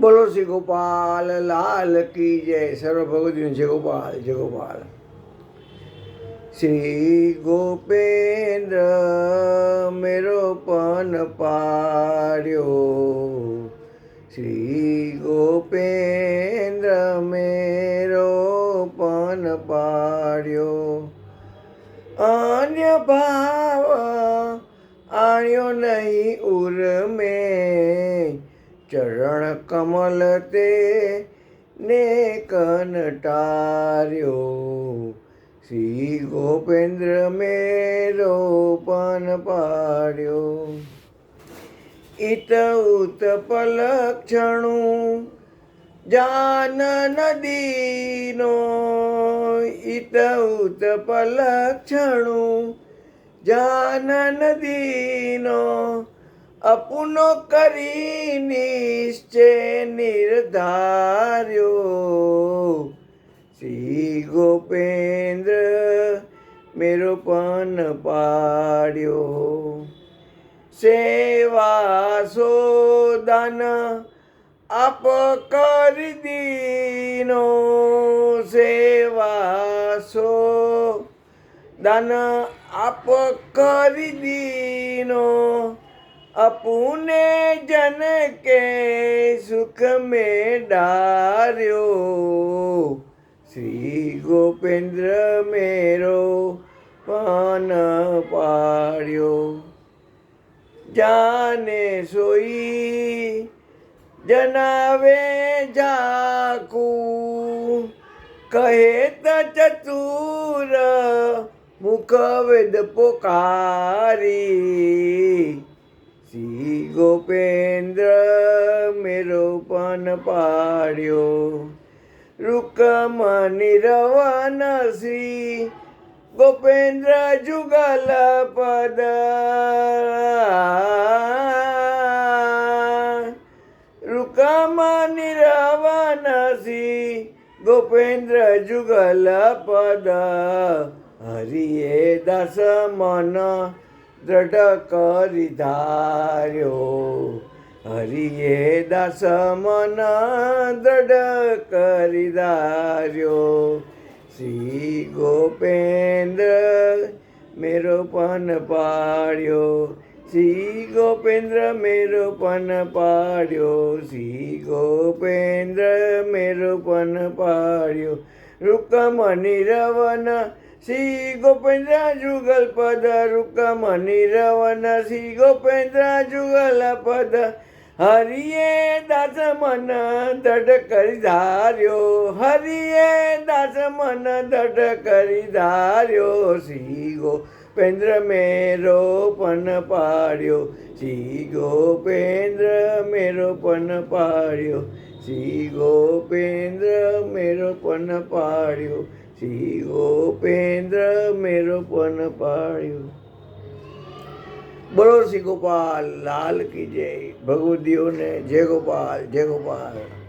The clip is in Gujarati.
બોલો શ્રી ગોપાલ, લાલ કી જય. સર્વ ભગવતી જય ગોપાલ જય ગોપાલ. શ્રી ગોપેન્દ્ર મેરો પન પાડ્યો. શ્રી ગોપેન્દ્ર મેરો પન પાડ્યો. અન્ય ભાવ આણ્યો નહીં ઉર મેં ચરણ કમલ તે ને કનટાર્યો શ્રી ગોપેન્દ્ર મેરો પન પાડ્યો. ઇત ઉત પલક્ષણું જાન નદીનો. ઇત ઉત પલક્ષણું જાન નદીનો. અપુનો કરી નિશ્ચય નિર્ધાર્યો. શ્રી ગોપેન્દ્ર મેરો પણ પાડ્યો. સેવા સોદન આપ કરી દીનો. સેવા સો દાન આપ કરી દીનો. અપુને જન કે સુખ મેં ડાર્યો. શ્રી ગોપેન્દ્ર મેરો પાન પાડ્યો. જાને સોઈ જનાવે જાકુ. કહે ત ચતુર મુખ વેદ પોકારી. શ્રી ગોપેન્દ્ર મેરો પન પાડ્યો. રૂકમની રવન શ્રી ગોપેન્દ્ર જુગલ પદ. રૂકમની રવન શ્રી ગોપેન્દ્ર જુગલ પદ. હરિએ દસ મન દ્રઢ કરી ધાર્યો હરિએ દાસ મન દ્રઢ કરી ધાર્યો શ્રી ગોપેન્દ્ર મેરો પન પાડ્યો. શ્રી ગોપેન્દ્ર મેરો પન પાડ્યો. શ્રી ગોપેન્દ્ર મેરો પન પાડ્યો. રૂકમની રવન શ્રી ગોપેન્દ્ર જુગલ પદ રૂકમની રવન, શ્રી ગોપેન્દ્ર જુગલ પદ. હરિએ દાસ મન દઢ કરી ધાર્યો, હરિએ દાસ મન દઢ કરી ધાર્યો. શ્રી ગોપેન્દ્ર મેરો પન પાડ્યો, શ્રી ગોપેન્દ્ર મેરો પન પાડ્યો, શ્રી ગોપેન્દ્ર મેરો પન પાડ્યો. શ્રી ગોપેન્દ્ર મેરો પણ પાડ્યો બોલો શ્રી ગોપાલ, લાલ કી જય. ભગવદીઓને જય ગોપાલ જય ગોપાલ.